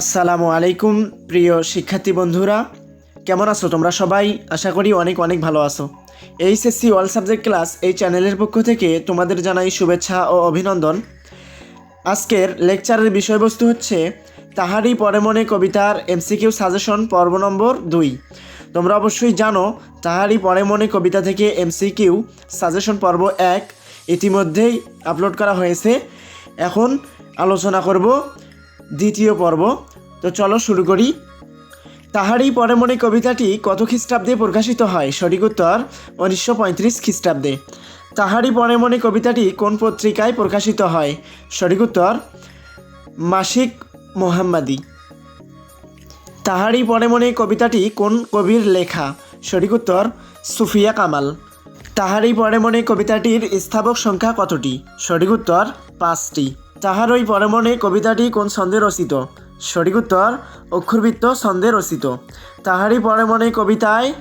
আসসালামু আলাইকুম, প্রিয় শিক্ষার্থী বন্ধুরা। কেমন আছো তোমরা সবাই? আশা করি অনেক অনেক ভালো আছো। এইচএসসি অল সাবজেক্ট ক্লাস এই চ্যানেলের পক্ষ থেকে তোমাদের জানাই শুভেচ্ছা ও অভিনন্দন। আজকের লেকচারের বিষয়বস্তু হচ্ছে, তাহারই পরে মনে কবিতার এমসিকিউ সাজেশন, পর্ব নম্বর দুই। তোমরা অবশ্যই জানো, তাহারই পরে মনে কবিতা থেকে এমসিকিউ সাজেশন পর্ব এক ইতিমধ্যেই আপলোড করা হয়েছে। এখন আলোচনা করব দ্বিতীয় পর্ব। তো চলো শুরু করি। তাহারই পরে মনে কবিতাটি কত খ্রিস্টাব্দে প্রকাশিত হয়? সঠিক উত্তর উনিশশো পঁয়ত্রিশ খ্রিস্টাব্দে। তাহারই পরে মনে কবিতাটি কোন পত্রিকায় প্রকাশিত হয়? সঠিক উত্তর মাসিক মোহাম্মদী। তাহারই পরে মনে কবিতাটি কোন কবির লেখা? সঠিক উত্তর সুফিয়া কামাল। তাহারই পরে মনে কবিতাটির স্থাবক সংখ্যা কতটি? সঠিক উত্তর পাঁচটি। তাহারই পরে মনে কবিতাটি কোন ছন্দে রচিত? সঠিক উত্তর, অক্ষরবৃত্ত ছন্দে রচিত। তাহারই পরে মনে কবিতায়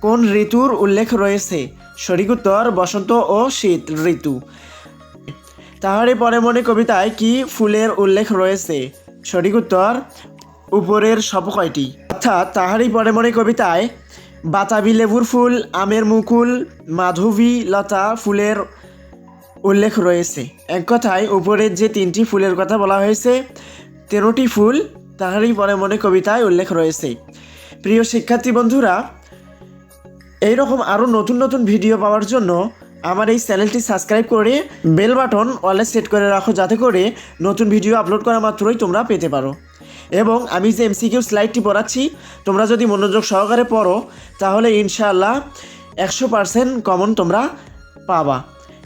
কোন ঋতুর উল্লেখ রয়েছে? সঠিক উত্তর, বসন্ত ও শীত ঋতু। তাহারই পরে মনে কবিতায় কি ফুলের উল্লেখ রয়েছে? সঠিক উত্তর, উপরের সব কয়টি। অর্থাৎ তাহারই পরে মনে কবিতায় বাতাবি লেবুর ফুল, আমের মুকুল, মাধবী লতা ফুলের উল্লেখ রয়েছে। এক কথায় উপরের যে তিনটি ফুলের কথা বলা হয়েছে, তেরোটি ফুল তাহারই পরে মনে কবিতায় উল্লেখ রয়েছে। প্রিয় শিক্ষার্থী বন্ধুরা, এইরকম আরও নতুন নতুন ভিডিও পাওয়ার জন্য আমার এই চ্যানেলটি সাবস্ক্রাইব করে বেল বাটন অলে সেট করে রাখো, যাতে করে নতুন ভিডিও আপলোড করা মাত্রই তোমরা পেতে পারো। এবং আমি যে এমসিকিউ স্লাইডটি পড়াচ্ছি, তোমরা যদি মনোযোগ সহকারে পড়ো, তাহলে ইনশাআল্লাহ একশো পারসেন্ট কমন তোমরা পাবা।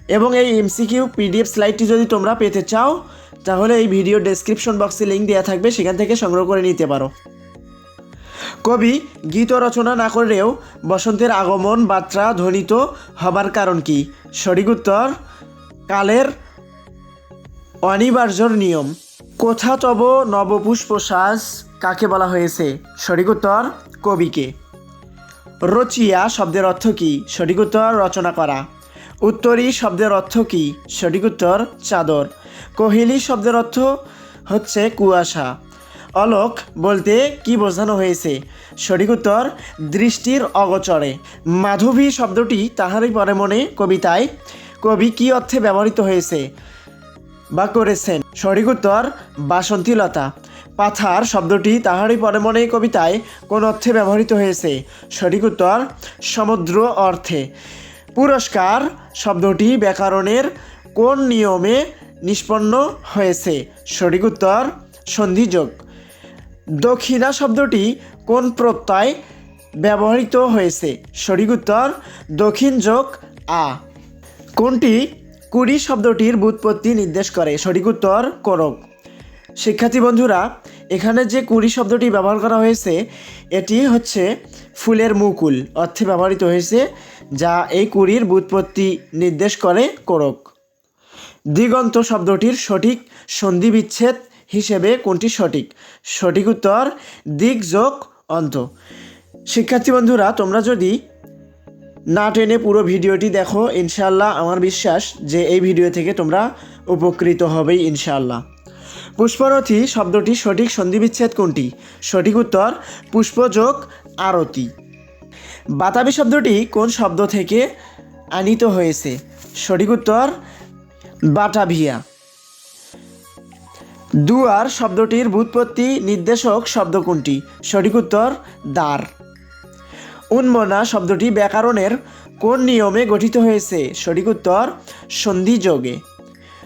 এবং এই এমসিকিউ পিডিএফ স্লাইডটি যদি তোমরা পেতে চাও, তাহলে এই ভিডিও ডেসক্রিপশন বক্সে লিঙ্ক দেওয়া থাকবে, সেখান থেকে সংগ্রহ করে নিতে পারো। কবি গীত রচনা না করলেও বসন্তের আগমন বার্তা ধ্বনিত হবার কারণ কি? সঠিক উত্তর, কালের অনিবার্যর নিয়ম। কোথা তব নবপুষ্প সাজ কাকে বলা হয়েছে? সঠিক উত্তর, কবিকে। রচিয়া শব্দের অর্থ কী? সঠিক উত্তর, রচনা করা। উত্তরী শব্দের অর্থ কী? সঠিক উত্তর, চাদর। কোহিলি শব্দের অর্থ হচ্ছে কুয়াশা। অলোক বলতে কি বোঝানো হয়েছে? সঠিক উত্তর, দৃষ্টির অগচরে। মাধবী শব্দটি তাহারই পরে মনে কবিতায়, কবি কি অর্থে ব্যবহৃত হয়েছে বা করেছেন? সঠিক উত্তর, বাসন্তীলতা। পাথার শব্দটি তাহারই পরে মনে কবিতায় কোন অর্থে ব্যবহৃত হয়েছে? সঠিক উত্তর, সমুদ্র অর্থে। পুরস্কার শব্দটি ব্যাকরণের কোন নিয়মে নিষ্পন্ন হয়েছে? সঠিক উত্তর, সন্ধিযোগ। দক্ষিণা শব্দটি কোন প্রত্যয় ব্যবহৃত হয়েছে? সঠিক উত্তর, দক্ষিণ যোগ আ। কোনটি কুড়ি শব্দটির বুৎপত্তি নির্দেশ করে? সঠিক উত্তর করক শিক্ষার্থী বন্ধুরা, এখানে যে কুড়ি শব্দটি ব্যবহার করা হয়েছে, এটি হচ্ছে ফুলের মুকুল। অর্থে ব্যবহৃত হয়েছে যা এই কুড়ির বুৎপত্তি নির্দেশ করে করক। দিগন্ত শব্দটির সঠিক সন্ধি বিচ্ছেদ হিসেবে কোনটি সঠিক? সঠিক উত্তর, দিক, যোগ, অন্ত। শিক্ষার্থী বন্ধুরা, তোমরা যদি না টেনে পুরো ভিডিওটি দেখো ইনশাল্লাহ আমার বিশ্বাস যে এই ভিডিও থেকে তোমরা উপকৃত হবেই ইনশাল্লাহ পুষ্পরথী শব্দটি সঠিক সন্ধিবিচ্ছেদ কোনটি? সঠিক উত্তর, পুষ্পযোগ, আরতি। বাতাবি শব্দটি কোন শব্দ থেকে আনিত হয়েছে? সঠিক উত্তর বাটাভিয়া দুয়ার শব্দটির বুৎপত্তি নির্দেশক শব্দ কোনটি? সঠিক উত্তর, দ্বার। উন্মনা শব্দটি ব্যাকরণের কোন নিয়মে গঠিত হয়েছে? সঠিক উত্তর, সন্ধিযোগে।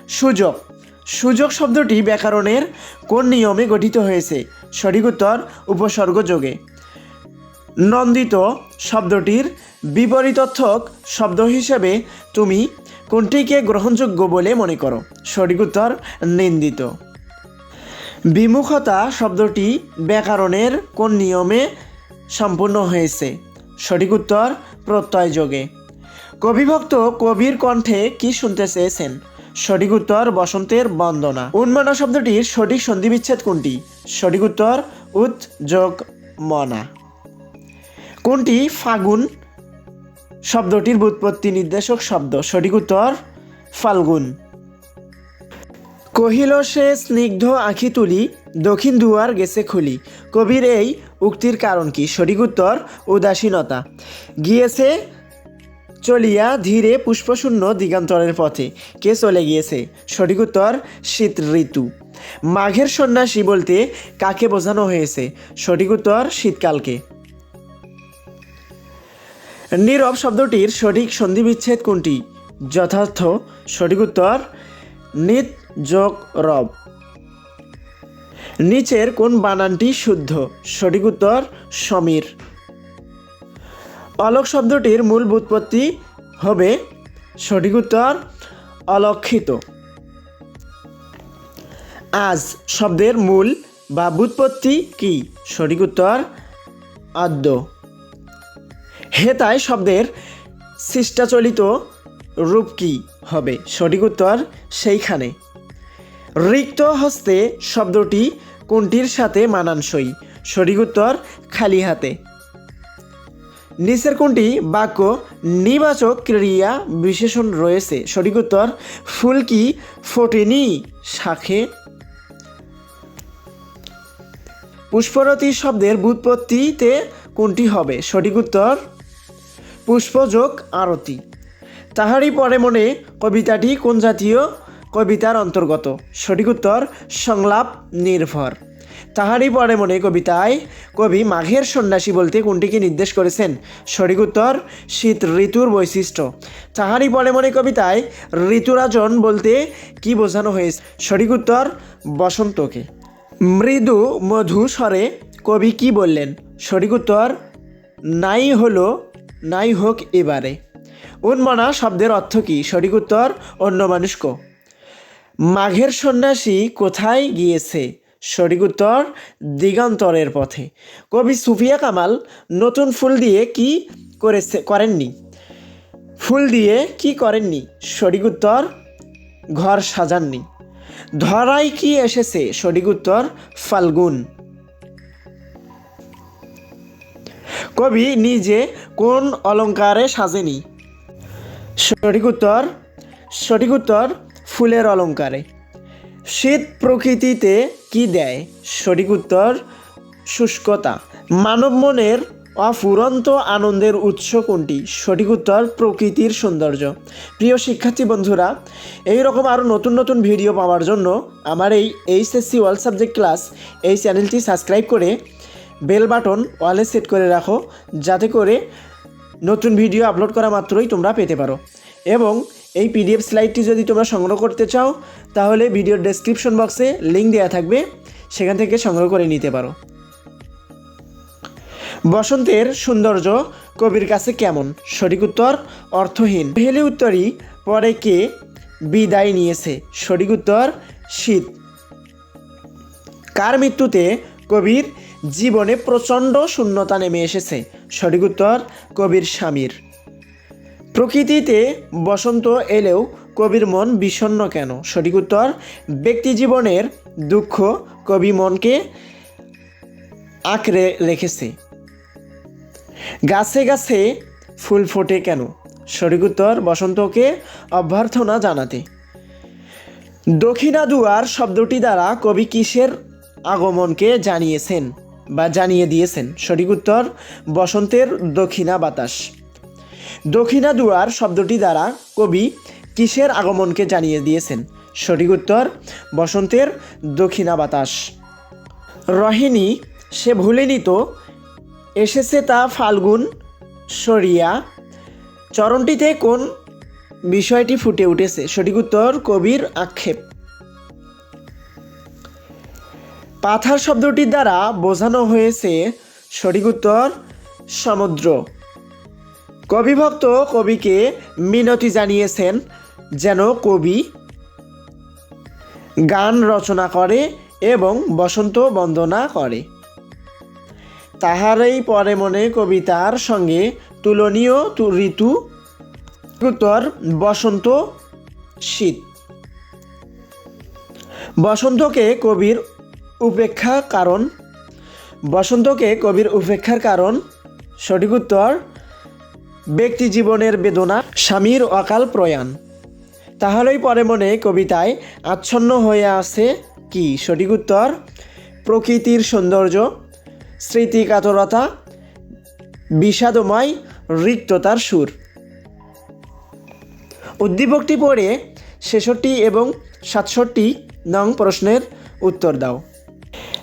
সুযোগ। সুযোগ শব্দটি ব্যাকরণের কোন নিয়মে গঠিত হয়েছে? সঠিক উত্তর উপসর্গ যোগে নন্দিত শব্দটির বিপরীতর্থক শব্দ হিসেবে তুমি কোনটিকে গ্রহণযোগ্য বলে মনে করো? সঠিক উত্তর, নিন্দিত। বিমুখতা শব্দটি ব্যাকরণের কোন নিয়মে সম্পূর্ণ হয়েছে? সঠিক উত্তর, প্রত্যয় যোগে। কবিভক্ত কবির কণ্ঠে কি শুনতে চেয়েছেন? সঠিক উত্তর, বসন্তের বন্দনা। উন্মনা শব্দটির সঠিক সন্ধিবিচ্ছেদ কোনটি? সঠিক উত্তর উৎ যোগ মনা কোনটি? ফাগুন শব্দটির বুৎপত্তি নির্দেশক শব্দ। সঠিক উত্তর, ফাল্গুন। কহিল সে স্নিগ্ধ আঁখি তুলি, দক্ষিণ দুয়ার গেছে খুলি। কবির এই উক্তির কারণ কি? সঠিক উত্তর, উদাসীনতা। গিয়েছে চলিয়া ধীরে পুষ্পশূন্য দিগান্তরের পথে। কে চলে গিয়েছে? সঠিক উত্তর, শীত ঋতু। মাঘের সন্ন্যাসী বলতে কাকে বোঝানো হয়েছে? সঠিক উত্তর, শীতকালকে। নীরব শব্দটির সঠিক সন্ধিবিচ্ছেদ কোনটি? যথার্থ, সঠিক উত্তর নিত যোগ রব নিচের কোন বানানটি শুদ্ধ? সঠিক উত্তর, সমীর। অলোক শব্দটির মূল বুৎপত্তি হবে সঠিক উত্তর, অলক্ষিত। আজ শব্দের মূল বা বুৎপত্তি কি? সঠিক উত্তর, আদ্য। হেতায় শব্দের শিষ্টাচলিত রূপ কি হবে? সঠিক উত্তর সেইখানে। রিক্ত হস্তে শব্দটি কোনটির সাথে মানানসই? সঠিক উত্তর খালি হাতে। নিচের কোনটি বাক্য নিবাচক ক্রিয়া বিশেষণ রয়েছে? সঠিক উত্তর ফুল কি ফোটেনি শাখে? পুষ্পরতি শব্দের বুৎপত্তিতে কোনটি হবে? সঠিক উত্তর পুষ্পযোগ আরতি। তাহারই পরে মনে কবিতাটি কোন জাতীয় কবিতার অন্তর্গত? সঠিক উত্তর, সংলাপ নির্ভর। তাহারই পরে মনে কবিতায় কবি মাঘের সন্ন্যাসী বলতে কোনটিকে নির্দেশ করেছেন? সঠিক উত্তর, শীত ঋতুর বৈশিষ্ট্য। তাহারই পরে মনে কবিতায় ঋতুরাজন বলতে কি বোঝানো হয়েছে? সঠিক উত্তর, বসন্তকে। মৃদু মধু স্বরে কবি কি বললেন? সঠিক উত্তর, নাই হলো নাই হোক এবারে। উন্মনা শব্দের অর্থ কি? সঠিক উত্তর, অন্য মানুষক মাঘের সন্ন্যাসী কোথায় গিয়েছে? সঠিক উত্তর, দিগন্তরের পথে। কবি সুফিয়া কামাল নতুন ফুল দিয়ে কি করেছে, করেননি? ফুল দিয়ে কি করেননি? সঠিক উত্তর, ঘর সাজাননি। ধরাই কি এসেছে? সঠিক উত্তর, ফাল্গুন। কবি নিজে কোন অলঙ্কারে সাজেনি? সঠিক উত্তর সঠিক উত্তর, ফুলের অলঙ্কারে। শীত প্রকৃতিতে কি দেয়? সঠিক উত্তর, শুষ্কতা। মানব মনের অফুরন্ত আনন্দের উৎস কোনটি? সঠিক উত্তর, প্রকৃতির সৌন্দর্য। প্রিয় শিক্ষার্থী বন্ধুরা এই রকম আরও নতুন নতুন ভিডিও পাওয়ার জন্য আমার এই এইচএসসি ওয়ার্ল্ড সাবজেক্ট ক্লাস এই চ্যানেলটি সাবস্ক্রাইব করে বেল বাটন ওয়ালে সেট করে রাখো, যাতে করে নতুন ভিডিও আপলোড করা মাত্রই তোমরা পেতে পারো। এবং এই পিডিএফ স্লাইডটি যদি তোমরা সংগ্রহ করতে চাও, তাহলে ভিডিওর ডেসক্রিপশন বক্সে লিঙ্ক দেওয়া থাকবে, সেখান থেকে সংগ্রহ করে নিতে পারো। বসন্তের সৌন্দর্য কবির কাছে কেমন? সঠিক উত্তর, অর্থহীন। হেলি উত্তরই পরে কে বিদায় নিয়েছে? সঠিক উত্তর, শীত। কার মৃত্যুতে কবির জীবনে প্রচণ্ড শূন্যতা নেমে এসেছে, সঠিক উত্তর কবির স্বামীর। প্রকৃতিতে বসন্ত এলেও কবির মন বিষণ্ণ কেন? সঠিক উত্তর, ব্যক্তি জীবনের দুঃখ কবি মনকে আঁকড়ে রেখেছে। গাছে গাছে ফুল ফোটে কেন? সঠিক উত্তর, বসন্তকে অভ্যর্থনা জানাতে। দক্ষিণা দুয়ার শব্দটি দ্বারা কবি কিসের আগমনকে জানিয়েছেন? বা জানিয়ে দিয়েছেন। সঠিক উত্তর, বসন্তের দক্ষিণা বাতাস। দক্ষিণা দুয়ার শব্দটি দ্বারা কবি কিসের আগমনকে জানিয়ে দিয়েছেন? সঠিক উত্তর, বসন্তের দক্ষিণা বাতাস। রহিণী, সে ভুলেনি তো, এসেছে তা ফাল্গুন সরিয়া। চরণটিতে কোন বিষয়টি ফুটে উঠেছে? সঠিক উত্তর, কবির আক্ষেপ। পাথার শব্দটির দ্বারা বোঝানো হয়েছে সঠিক উত্তর, সমুদ্র। কবিভক্ত কবিকে মিনতি জানিয়েছেন যেন কবি গান রচনা করে এবং বসন্ত বন্দনা করে। তাহারই পরে মনে কবিতার সঙ্গে তুলনীয় ঋতু, উত্তর বসন্ত শীত। বসন্তকে কবির উপেক্ষা কারণ। বসন্তকে কবির উপেক্ষার কারণ। সঠিক উত্তর, ব্যক্তি জীবনের বেদনা, স্বামীর অকাল প্রয়াণ। তাহলেই পরে মনে কবিতায় আচ্ছন্ন হয়ে আছে কি? সঠিক উত্তর, প্রকৃতির সৌন্দর্য স্মৃতিকাতরতা বিষাদময় রিক্ততার সুর। উদ্দীপকটি পড়ে ছেষট্টি এবং সাতষট্টি নং প্রশ্নের উত্তর দাও।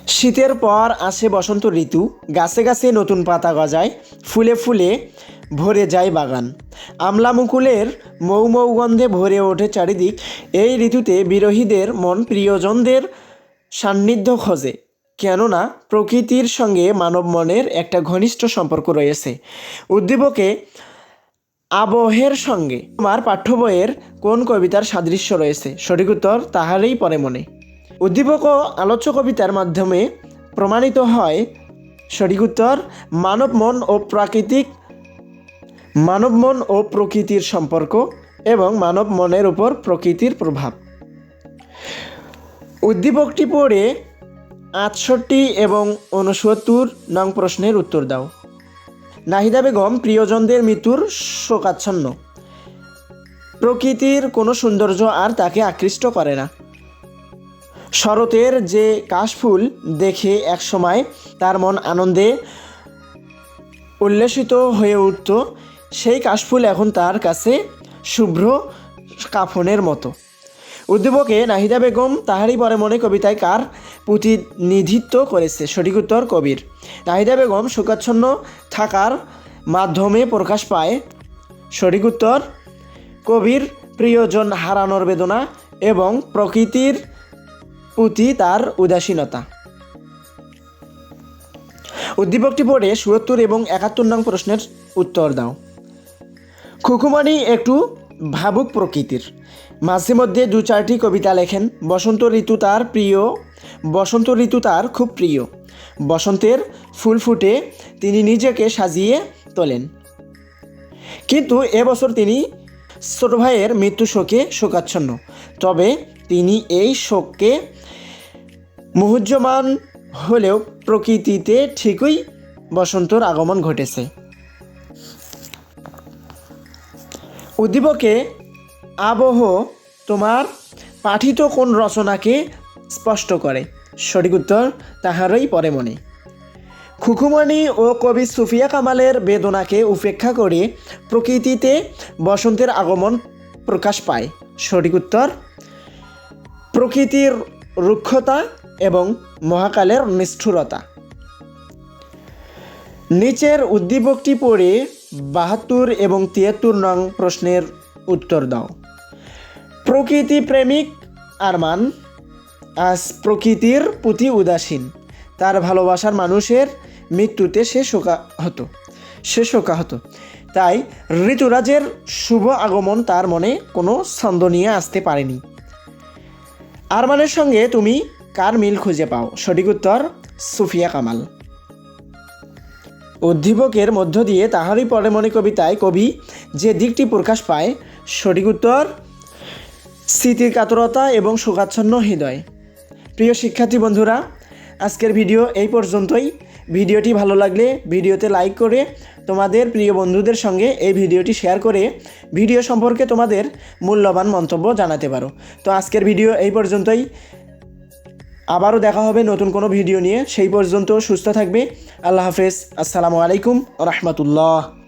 শীতের পর আসে বসন্ত ঋতু। গাছে গাছে নতুন পাতা গজায়, ফুলে ফুলে ভরে যায় বাগান। আমলা মুকুলের মৌ মৌ গন্ধে ভরে ওঠে চারিদিক। এই ঋতুতে বিরোহীদের মন প্রিয়জনদের সান্নিধ্য খোঁজে। কেননা, প্রকৃতির সঙ্গে মানব মনের একটা ঘনিষ্ঠ সম্পর্ক রয়েছে। উদ্দীপকে আবহের সঙ্গে। আমার পাঠ্য বইয়ের কোন কবিতার সাদৃশ্য রয়েছে? সঠিক উত্তর তাহারই পরে মনে। উদ্দীপক ও আলোচ্য কবিতার মাধ্যমে প্রমাণিত হয় সঠিক উত্তর মানব মন ও প্রাকৃতিক, মানব মন ও প্রকৃতির সম্পর্ক এবং মানব মনের উপর প্রকৃতির প্রভাব। উদ্দীপকটি পড়ে আটষট্টি এবং উনসত্তর নং প্রশ্নের উত্তর দাও। নাহিদা বেগম, প্রিয়জনদের মৃত্যুর শোকাচ্ছন্ন। প্রকৃতির কোনো সৌন্দর্য আর তাকে আকৃষ্ট করে না। শরতের যে কাশফুল দেখে একসময় তার মন আনন্দে উল্লেসিত হয়ে উঠত, সেই কাশফুল এখন তার কাছে শুভ্র কাফনের মতো। উদ্দীপকে নাহিদা বেগম তাহারই পরে মনে কবিতায় কার প্রতিনিধিত্ব করেছে? সঠিক উত্তর কবির। নাহিদা বেগম শোকাচ্ছন্ন থাকার মাধ্যমে প্রকাশ পায়, সঠিক উত্তর, কবির প্রিয়জন হারানোর বেদনা এবং প্রকৃতির প্রতি তার উদাসীনতা। উদ্দীপকটি পড়ে সুয়ত্তর এবং একাত্তর নং প্রশ্নের উত্তর দাও। খুকুমানি একটু ভাবুক প্রকৃতির। মাঝে মধ্যে দু চারটি কবিতা লেখেন। বসন্ত ঋতু তার প্রিয়, বসন্ত ঋতু তার খুব প্রিয়। বসন্তের ফুল ফুটে তিনি নিজেকে সাজিয়ে তোলেন। কিন্তু এবছর তিনি ছোট ভাইয়ের মৃত্যু শোকে শোকাচ্ছন্ন। তবে তিনি এই শোককে মুহূর্যমান হলেও প্রকৃতিতে ঠিকই বসন্তর আগমন ঘটেছে। উদ্দীপকে আবহ তোমার পাঠিত কোন রচনাকে স্পষ্ট করে সঠিক উত্তর তাহারই পরে মনে খুকুমণি ও কবি সুফিয়া কামালের বেদনাকে উপেক্ষা করে প্রকৃতিতে বসন্তের আগমন প্রকাশ পায়। সঠিক উত্তর প্রকৃতির রুক্ষতা এবং মহাকালের নিষ্ঠুরতা। নিচের উদ্দীপকটি পড়ে বাহাত্তর এবং তিয়াত্তর নং প্রশ্নের উত্তর দাও। প্রকৃতি প্রেমিক আরমান, আজ প্রকৃতির প্রতি উদাসীন। তার ভালোবাসার মানুষের মৃত্যুতে সে শোকা হতো, সে শোকা হতো। তাই ঋতুরাজের শুভ আগমন তার মনে কোনো ছন্দ নিয়ে আসতে পারেনি। আরমানের সঙ্গে তুমি কার মিল খুঁজে পাও? সঠিক উত্তর সুফিয়া কামাল। উদ্দীপকের মধ্য দিয়ে তাহারই পরে মনে কবিতায় কবি যে দিকটি প্রকাশ পায়। সঠিক উত্তর স্মৃতির কাতরতা এবং শোকাচ্ছন্ন হৃদয়। প্রিয় শিক্ষার্থী বন্ধুরা, আজকের ভিডিও এই পর্যন্তই। ভিডিওটি ভালো লাগলে ভিডিওতে লাইক করে তোমাদের প্রিয় বন্ধুদের সঙ্গে এই ভিডিওটি শেয়ার করে ভিডিও সম্পর্কে তোমাদের মূল্যবান মন্তব্য জানাতে পারো। তো আজকের ভিডিও এই পর্যন্তই। আবারও দেখা হবে নতুন কোনো ভিডিও নিয়ে। সেই পর্যন্ত সুস্থ থাকবে। আল্লাহ হাফেজ। আসসালামু আলাইকুম রহমতুল্লাহ।